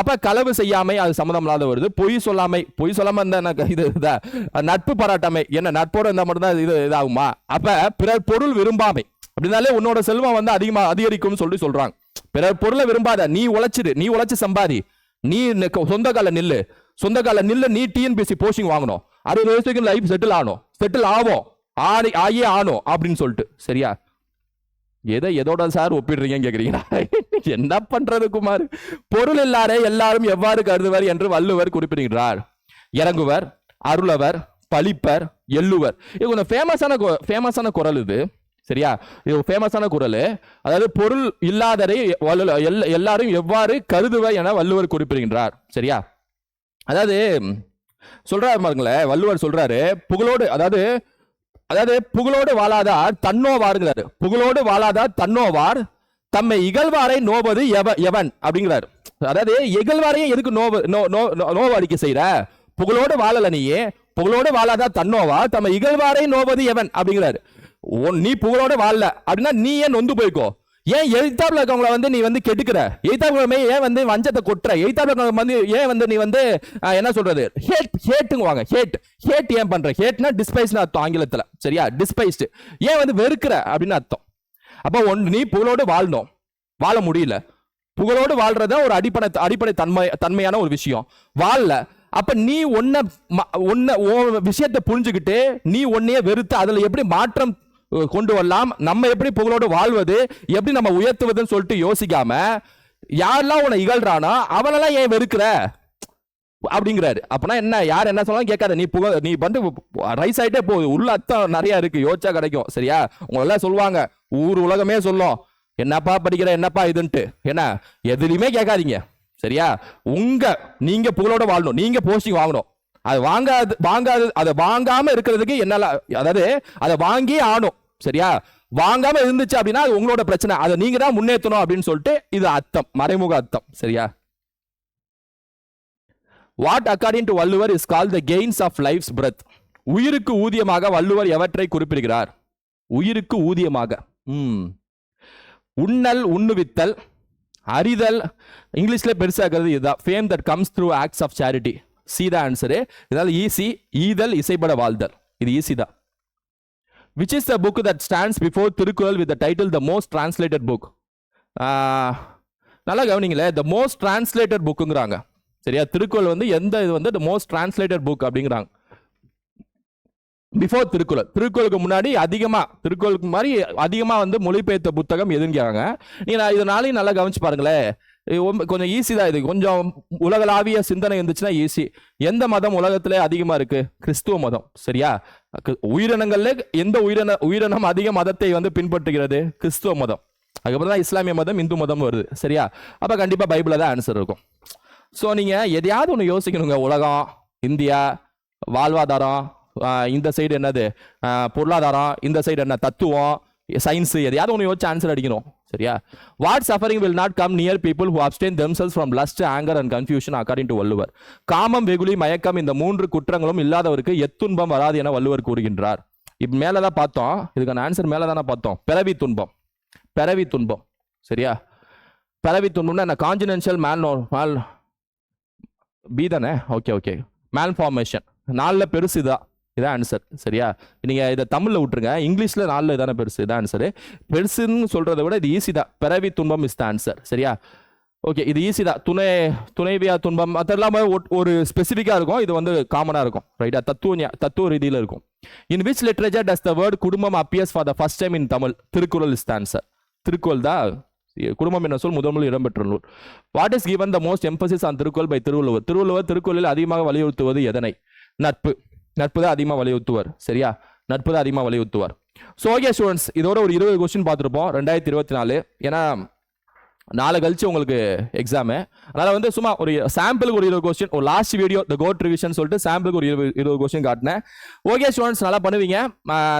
அப்ப களவு செய்யாமை அது சம்மந்தம் இல்லாத வருது. பொய் சொல்லாமை பொய் சொல்லாம இருந்தா இது இதா? நட்பு பாராட்டாமை. என்ன நட்போட இருந்தால் மட்டும்தான் இது இதாகுமா? அப்ப பிறர் பொருள் விரும்பாமை. அப்படின்னாலே உன்னோட செல்வம் வந்து அதிகமா அதிகரிக்கும்னு சொல்லி சொல்றாங்க. பிறர் பொருளை விரும்பாத நீ உழைச்சிடு நீ உழைச்சு சம்பாதி. நீ சொந்த கால நில்லு. சொந்த கால நில்லு நீ டிஎன்பிஎஸ்சி போஸ்டிங் வாங்கணும். அறுபது வயசுக்கு லைஃப் செட்டில் ஆகணும் செட்டில் ஆகும் ஆடி ஆகியே ஆகணும் அப்படின்னு சொல்லிட்டு. சரியா? எதை எதோட சார் ஒப்பிடுறீங்கன்னு கேட்குறீங்களா என்ன பண்றது குமார்? பொருள் இல்லாரே எல்லாரும் எவ்வாறு கருதுவர் என்று வள்ளுவர் குறிப்பிடுகிறார் இறங்குவர் அருளவர் பழிப்பர் எள்ளுவர். இது கொஞ்சம் ஃபேமஸான ஃபேமஸான குரல் இது. சரியா? இது ஃபேமஸான குரல். அதாவது பொருள் இல்லாதரை எல்லாரும் எவ்வாறு கருதுவர் என வள்ளுவர் குறிப்பிடுகின்றார். சரியா? அதாவது சொல்றாரு பாருங்களேன் வள்ளுவர் சொல்றாரு புகழோடு அதாவது அதாவது புகழோடு வாழாதார் தன்னோவாருங்கிறாரு. புகழோடு வாழாதார் தன்னோவார் தம்மை இகழ்வாரை நோவது எவ எவன் அப்படிங்கிறாரு. அதாவது இகழ்வாரையே எதுக்கு நோவு நோ நோ நோ- நோவு அறிக்கை செய்யற புகழோடு வாழல நீயே புகழோடு வாழாதா தன்னோவா தம்மை இகழ்வாரை நோவது எவன் அப்படிங்கிறாரு. உன் நீ புகழோடு வாழல அப்படின்னா நீ ஏன் நொந்து போய்க்கோ. ஏன் எழுத்தாப்புல இருக்கவங்களை வந்து நீ வந்து கெடுக்கிற? எழுத்தாப்புல ஏன் வந்து வஞ்சத்தை கொட்டுற? எழுத்தாப்புல இருக்கவங்க வந்து ஏன் வந்து நீ வந்து என்ன சொல்றது? ஹேட் ஹேட்டுங்குவாங்க ஹேட் ஹேட் ஏன் பண்ற? ஹேட்னா டிஸ்பைஸ்னு அர்த்தம் ஆங்கிலத்துல. சரியா? டிஸ்பைஸ்டு ஏன் வந்து வெறுக்கிற? அப்படின்னு அர்த்தம். அப்போ ஒன்று நீ புகழோடு வாழணும். வாழ முடியல. புகழோடு வாழ்றது ஒரு அடிப்படை அடிப்படை தன்மை தன்மையான ஒரு விஷயம். வாழல. அப்ப நீ ஒன்ன ம- ஒன்ன விஷயத்தை புரிஞ்சுக்கிட்டு நீ ஒன்னையே வெறுத்து அதுல எப்படி மாற்றம் கொண்டு வரலாம் நம்ம எப்படி புகழோடு வாழ்வது? எப்படி நம்ம உயர்த்துவதுன்னு சொல்லிட்டு யோசிக்காம யாரெல்லாம் உன்னை இகழ்றானோ அவனெல்லாம் ஏன் வெறுக்கிற? அப்படிங்கிறாரு. அப்பனா என்ன யார் என்ன சொன்னாலும் கேட்காத. நீ புக நீ வந்து ரைஸ் ஆகிட்டே போகுது உள்ள அர்த்தம் நிறைய இருக்கு. யோசிச்சா கிடைக்கும். சரியா? உங்களெல்லாம் சொல்லுவாங்க. ஊர் உலகமே சொல்லும். என்னப்பா படிக்கிற? என்னப்பா இதுன்ட்டு. என்ன? எதுலையுமே கேட்காதீங்க. சரியா? உங்க நீங்க புகழோட வாழணும். நீங்க போஸ்டிங் வாங்கணும். அது வாங்காது வாங்காது அதை வாங்காம இருக்கிறதுக்கு என்னால அதாவது அதை வாங்கி ஆணும் சரியா? வாங்காம இருந்துச்சு அப்படின்னா அது உங்களோட பிரச்சனை. அதை நீங்க தான் முன்னேற்றணும் அப்படின்னு சொல்லிட்டு இது அர்த்தம் மறைமுக அர்த்தம் சரியா? What according to Valluvar is call the gains of life's breath உயிருக்கு ஊதியமாக வள்ளுவர் எவற்றை குறிப்பிடுகிறார்? உயிருக்கு ஊதியமாக ம். உண்ணல் உண்ணுவித்தல் அறிதல் இங்கிலீஷில் பெருசாகிறது இதுதான். Fame that comes through acts of charity C the answer இதனால் ஈஸி ஈதல் இசைப்பட வாழ்தல். இது ஈஸி தான். Which is the book that stands before Thirukkural with the title the most translated book நல்லா கவனிங்களேன் த மோஸ்ட் டிரான்ஸ்லேட்டட் புக்குங்கிறாங்க சரியா? திருக்குறள் வந்து எந்த இது வந்து த மோஸ்ட் டிரான்ஸ்லேட்டட் புக் அப்படிங்கிறாங்க. பிஃபோர் திருக்குறள் திருக்குறளுக்கு முன்னாடி அதிகமாக திருக்குறளுக்கு மாதிரி அதிகமாக வந்து மொழிபெயர்த்த புத்தகம் எதுங்கிறாங்க. நீங்கள் இதனாலையும் நல்லா கவனிச்சு பாருங்களேன். கொஞ்சம் ஈஸி தான் இது. கொஞ்சம் உலகளாவிய சிந்தனை இருந்துச்சுன்னா ஈஸி எந்த மதம் உலகத்துல அதிகமா இருக்கு? கிறிஸ்துவ மதம். சரியா? உயிரினங்கள்ல எந்த உயிரின உயிரினம் அதிக மதத்தை வந்து பின்பற்றுகிறது? கிறிஸ்துவ மதம். அதுக்கப்புறம் தான் இஸ்லாமிய மதம் இந்து மதம் வருது. சரியா? அப்ப கண்டிப்பா பைபிள தான் ஆன்சர் இருக்கும். ஸோ நீங்க எதையாவது ஒன்று யோசிக்கணுங்க. உலகம் இந்தியா வாழ்வாதாரம் இந்த சைடு என்னது? பொருளாதாரம் இந்த சைடு என்ன? தத்துவம் சயின்ஸ் எதையாவது ஒன்று யோசிச்சு ஆன்சர் அடிக்கணும். சரியா what suffering will not come near people who abstain themselves from lust anger and confusion according to Valluvar காமம் வெகுளி மயக்கம் இந்த மூன்று குற்றங்களும் இல்லாதவருக்கு எத்துன்பம் வராது என வள்ளுவர் கூறுகின்றார். இப்ப மேல தான் பார்த்தோம். இதுக்கான ஆன்சர் மேல தானே பார்த்தோம். பிறவி துன்பம். பிறவி துன்பம். சரியா? பிறவி துன்பம்னா என்ன? கான்ஜினென்ஷியல் மேல் மேல் பி தானே? ஓகே ஓகே மேல் ஃபார்மேஷன் நாலில் பெருசு இதான் இதான் ஆன்சர் சரியா? நீங்கள் இதை தமிழில் விட்டுருங்க. இங்கிலீஷில் நாலில் தானே பெருசு? இதான் ஆன்சரு பெருசுன்னு சொல்கிறத விட இது ஈஸி தான். பிறவி துன்பம் இஸ் த ஆன்சர் சரியா? ஓகே இது ஈஸி தான். துணை துணைவியா துன்பம் அது அதெல்லாம் ஒரு ஸ்பெசிஃபிக்காக இருக்கும். இது வந்து காமனாக இருக்கும். ரைட்டா தத்துவ தத்துவ ரீதியில் இருக்கும். In which literature does the word kudumbam appears for the first time in Tamil Thirukkural is the answer Thirukkural தான் குடும்பம் என்ன சொல் முதல் முதல் இடம்பெற்ற நூல் what is given the most emphasis on Thirukkural by Thiruvalluvar? Thiruvalluvar திருக்குறளில் அதிகமாக வலியுறுத்துவது எதனை? நட்பு. நட்பு தான் அதிகமாக வலியுறுத்துவார். சரியா? நட்பு தான் அதிகமாக வலியுறுத்துவார். ஸோ ஓகே ஸ்டூடெண்ட்ஸ் இதோட ஒரு இருபது கொஸ்டின் பார்த்துருப்போம். ரெண்டாயிரத்தி இருபத்தி நாலு. ஏன்னா நாளை கழிச்சு உங்களுக்கு எக்ஸாமு அதனால் வந்து சும்மா ஒரு சாம்பிளுக்கு ஒரு இருபது கொஸ்டின் ஒரு last video the code revision சொல்லிட்டு சாம்பிளுக்கு ஒரு இருபது இருபது கொஸ்டின் காட்டினேன். ஓகே ஸ்டூடெண்ட்ஸ் நல்லா பண்ணுவீங்க.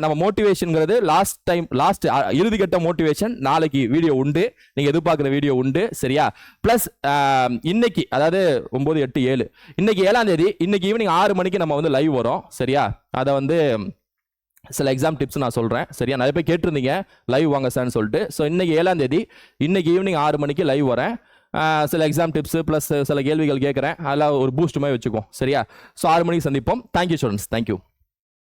நம்ம மோட்டிவேஷனுங்கிறது லாஸ்ட் டைம் லாஸ்ட் இறுதிக்கட்ட மோட்டிவேஷன் நாளைக்கு வீடியோ உண்டு. நீங்கள் எதிர்பார்க்குற வீடியோ உண்டு சரியா? ப்ளஸ் இன்னைக்கு அதாவது ஒம்பது எட்டு ஏழு. இன்னைக்கு ஏழாம் தேதி இன்னைக்கு ஈவினிங் ஆறு மணிக்கு நம்ம வந்து லைவ் வரோம் சரியா? அதை வந்து சில எக்ஸாம் டிப்ஸ் நான் சொல்கிறேன் சரியா? நிறைய பேர் கேட்டிருந்தீங்க. லைவ் வாங்க சார்னு சொல்லிட்டு. ஸோ இன்றைக்கி ஏழாம் தேதி இன்றைக்கி ஈவினிங் ஆறு மணிக்கு லைவ் வரேன். சில எக்ஸாம் டிப்ஸு ப்ளஸ் சில கேள்விகள் கேட்குறேன். அதெல்லாம் ஒரு பூஸ்ட் மாதிரி சரியா? ஸோ ஆறு மணிக்கு சந்திப்போம். Thank you students thank you